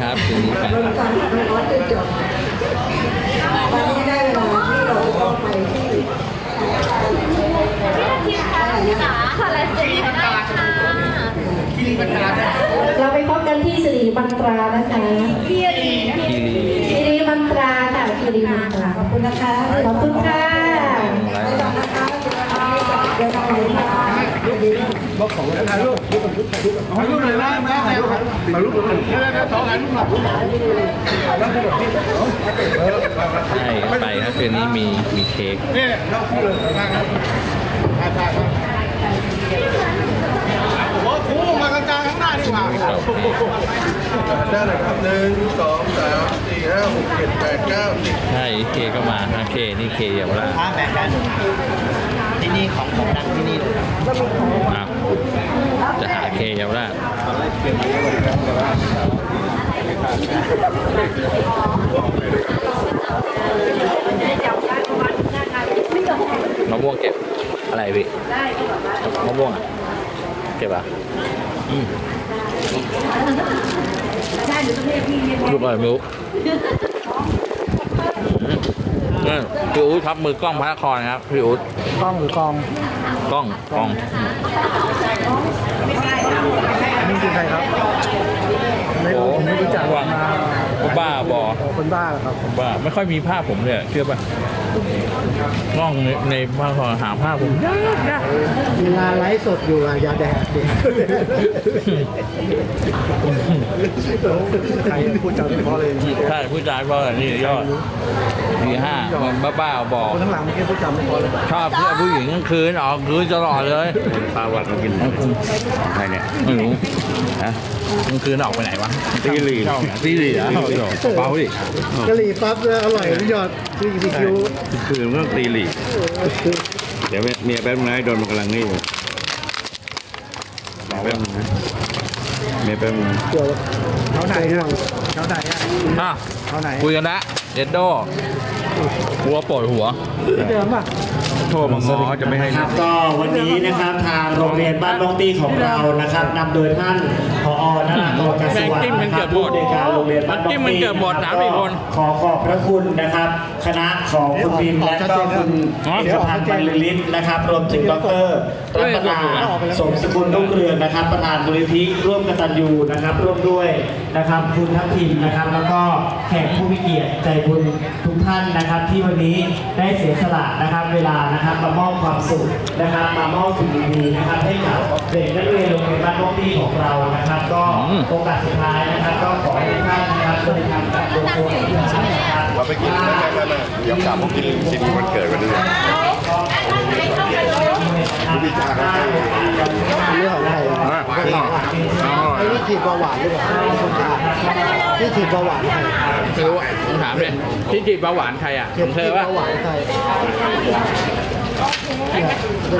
ครับคือนี้แฟนเราคลับฟังน้องจนจบวันนี้ได้เวลาที่เราจะต้องไปที่ค่ะและสิริบันตราค่ะเราไปพบกันที่สิริบันตรานะคะพี่รีคีรีสิริบันตราค่ะสิริบันตราขอบคุณนะคะขอบคุณค่ะไปต่อนะคะเดี๋ยวเราไปค่ะถ่ายรูปหน่อยนะแม่ถ่ายรูปถ่ายรูปหน่อยเดี๋ยวเดี๋ยวสองถ่ายรูปหน่อย ใช่ไปครับคืนนี้มีมีเค้ก ข้างหน้าดีกว่าได้เลยครับหนึ่งสองสามสี่ห้าหกเจ็ดแปดเก้าสิบใช่เคก็มาฮะเคนี่เคเยาวราชถ้าแบ่งกันที่นี่ของผมดังที่นี่เลยครับอะจะหาเคเยาวราชมะม่วงเก็บอะไรพี่มะม่วงอะเก็บอะ อืมลูกอะไรไม่รู้อืมนี่พี่อู๊ดครับมือกล้องพระนครนะครับพี่อู๊ดกล้องหรือกองกล้องกล้องนี่คือใครครับไม่รู้ผมไม่รู้จักว่างมาบ้าบอคนบ้าเหรอครับบ้าไม่ค่อยมีภาพผมเลยอะเชื่อป่ะ กล้องในในภาพหาภาพผมยากยากมีงานไลฟ์สดอยู่อะอย่าแดดดิใครพูดจาไม่เพราะเลยใช่ผู้ชายเพราะอะไรนี่ยอดมีห้ามันบ้าบ้าๆบอคนข้างหลังเมื่อกี้พูดจาไม่เพราะเลยชอบเพื่อผู้หญิงกลางคืนออกคืนตลอดเลยปลาหวัดมากินใครเนี่ยไม่รู้ฮะกลางคืนออกไปไหนวะตีหลีชอบตีหลีอะเบาดิกะหรี่ปั๊บเลยอร่อยพี่ยอดพี่พี่คิวคือมันต้องตีหลีเดี๋ยวเมียแป๊บนึงนะโดนมันกำลังนี่อยู่แป๊บนึงนะเมียแป๊บนึงนะเกี่ยวเขาไหนอะเขาไหนอะอะเขาไหนคุยกันละเด็ดโดหัวปวดหัวเดิมป่ะ โทษมาง้อจะไม่ให้ ครับก็วันนี้นะครับทางโรงเรียนบ้านน้องตีของเรานะครับนำโดยท่านผอนาราโกกสวัสดิ์นะครับผู้อำนวยการโรงเรียนบ้านน้องตีมันเกิดหมดนะพี่คน ขอขอบพระคุณนะครับ คณะของคุณบินและก็คุณเอกพันธ์บรรลือฤทธิ์นะครับ รวมถึงดรรัตนาสมสกุลรุ่งเรืองนะครับ ประธานมูลนิธิร่วมกตัญญูนะครับ ร่วมด้วยนะครับคุณทัพทิมนะครับ แล้วก็แขกผู้มีเกียรติใจบุญทุกท่านนะครับ ที่วันนี้ได้เสียสละนะครับเวลานะครับมามอบความสุขนะครับมามอบสิ่งดีๆนะครับให้กับเด็กนักเรียนโรงเรียนบ้านน้องตีของเรานะครับ ก็อืมโอกาสสุดท้ายนะครับ ก็ขอให้ทุกท่านนะครับเดินทางกลับตัวตัวที่ท่านนะครับเราไปกินไม่ไม่ไม่ไม่เดี๋ยวกลับมากินกินวันเกิดวันนี้พี่ชาเขาให้เรื่องอะไรอะไอ้นี่ฉีดเบาหวานหรือเปล่าคนถาม นี่ฉีดเบาหวานใครไม่รู้อะผมถามเลยที่จีบเบาหวานใครอะขเขียอนงเธฉีอดป่ะเบาหวานใครเนี่ยเป็น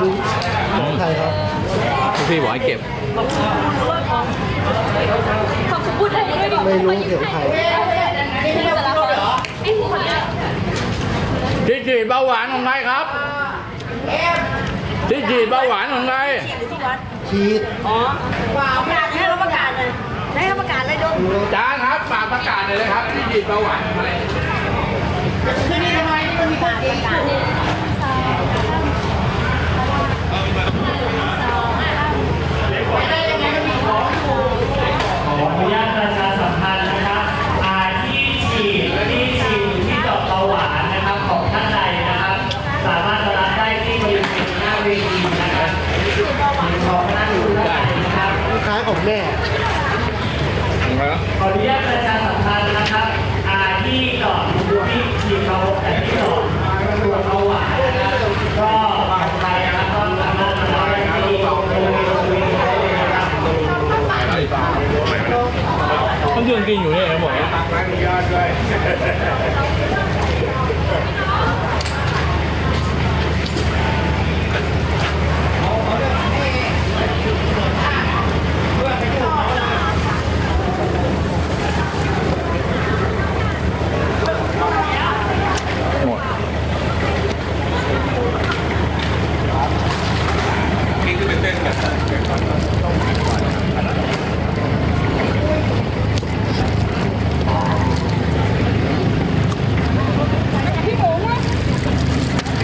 ของใครครับพี่บอกให้เก็บ ขอบคุณพูดได้ด้วยบอกไม่รู้เขียนใครที่จะรับเหรอไอ้คนเนี้ยที่จีบเบาหวานของใครครับที่จีบเบาหวานของใครฉีดประกาศให้เราประกาศเลย ได้ประกาศเลยดูจ้าครับฝากประกาศเลยนะครับที่ดีประวัติอะไรที่นี่ทำไมต้องมีการประกาศขออนุญาตประาสัมพันธ์นะครับที่ฉีดที่ฉีดที่จาบาหวานนะครับของท่านใดนะครับ สามารถรับได้ที่บริเหน้าวีดีลูกค้าของแม่ ครับขออนุญาตประชาสัมพันธ์นะครับอาที่จอดดูที่ที่เขาแต่ที่จอดตรวเขาหวานนะก็มันท่โเนเรียนด้เยนะคนยืกินอยู่เนี่ยผม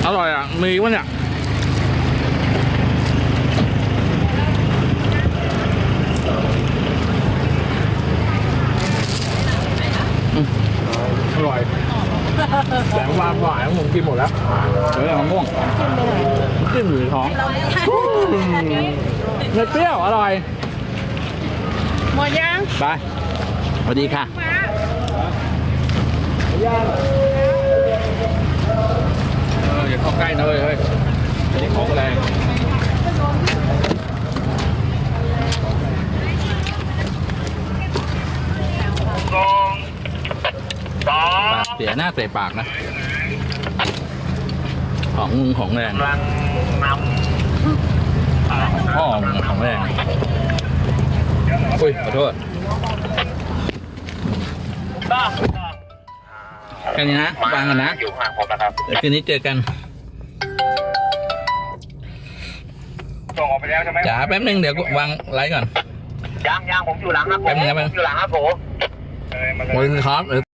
อร่อยอะ มีวะเนี่ยอร่อยแสงวานหวานผมกินหมดแล้วเหลือแต่มะม่วงจิ้มอยู่ในท้องเนื้อเปรี้ยวอร่อย หมดยัง ไปสวัสดีค่ะเอออย่าเข้าใกล้นะเว้ยเฮ้ยอันนี้ของแรงปากเสียหน้าเตะปากนะ ของมึงของแรงพ่อมึงของแรงอุ้ยขอโทษ แค่นี้นะวางกันนะอยู่ข้างผมนะครับเดี๋ยวคืนนี้เจอกันส่งออกไปแล้วใช่ไหมจ๋าแป๊บนึงเดี๋ยววางไลฟ์ก่อน ยังยังผมอยู่หลังครับผมแป๊บนึงครับผมอยู่หลังครับผมโอ้ยครับ